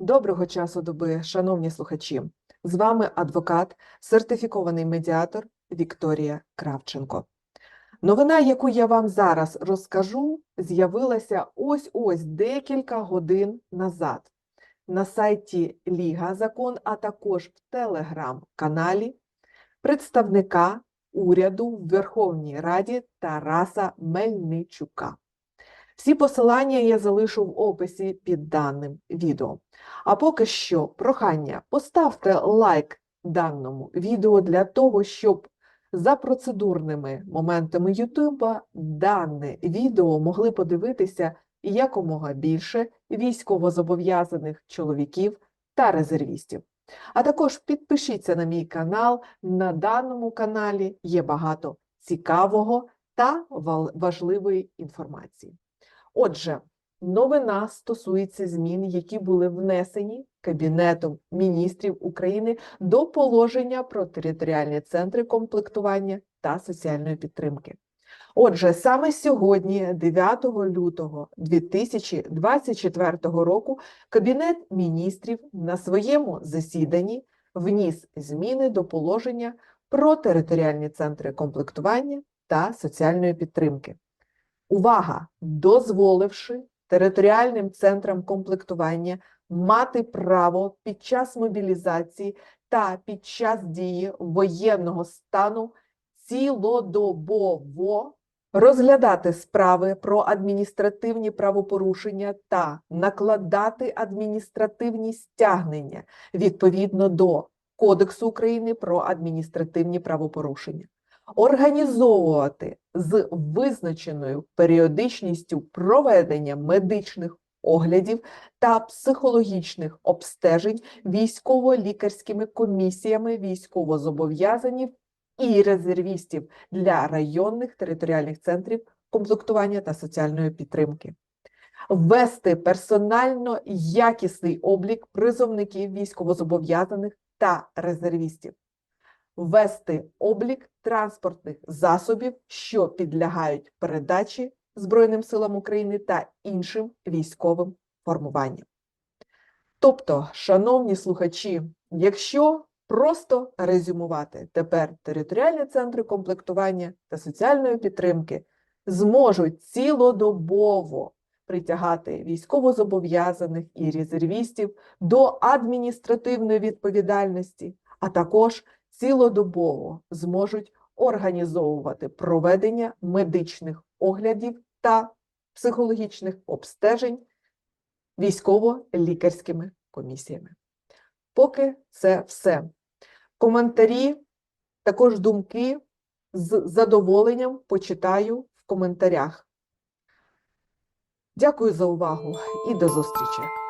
Доброго часу доби, шановні слухачі! З вами адвокат, сертифікований медіатор Вікторія Кравченко. Новина, яку я вам зараз розкажу, з'явилася ось-ось декілька годин назад на сайті Ліга Закон, а також в телеграм-каналі представника уряду в Верховній Раді Тараса Мельничука. Всі посилання я залишу в описі під даним відео. А поки що прохання поставте лайк даному відео для того, щоб за процедурними моментами Ютуба дане відео могли подивитися якомога більше військовозобов'язаних чоловіків та резервістів. А також підпишіться на мій канал. На даному каналі є багато цікавого та важливої інформації. Отже, новина стосується змін, які були внесені Кабінетом міністрів України до положення про територіальні центри комплектування та соціальної підтримки. Отже, саме сьогодні, 9 лютого 2024 року, Кабінет міністрів на своєму засіданні вніс зміни до положення про територіальні центри комплектування та соціальної підтримки. Увага! Дозволивши територіальним центрам комплектування мати право під час мобілізації та під час дії воєнного стану цілодобово розглядати справи про адміністративні правопорушення та накладати адміністративні стягнення відповідно до Кодексу України про адміністративні правопорушення організовувати з визначеною періодичністю проведення медичних оглядів та психологічних обстежень військово-лікарськими комісіями військовозобов'язанів і резервістів для районних територіальних центрів комплектування та соціальної підтримки. Ввести персонально якісний облік призовників військовозобов'язаних та резервістів ввести облік транспортних засобів, що підлягають передачі Збройним силам України та іншим військовим формуванням. Тобто, шановні слухачі, якщо просто резюмувати, тепер територіальні центри комплектування та соціальної підтримки зможуть цілодобово притягати військовозобов'язаних і резервістів до адміністративної відповідальності, а також цілодобово зможуть організовувати проведення медичних оглядів та психологічних обстежень військово-лікарськими комісіями. Поки це все. Коментарі, також думки з задоволенням почитаю в коментарях. Дякую за увагу і до зустрічі!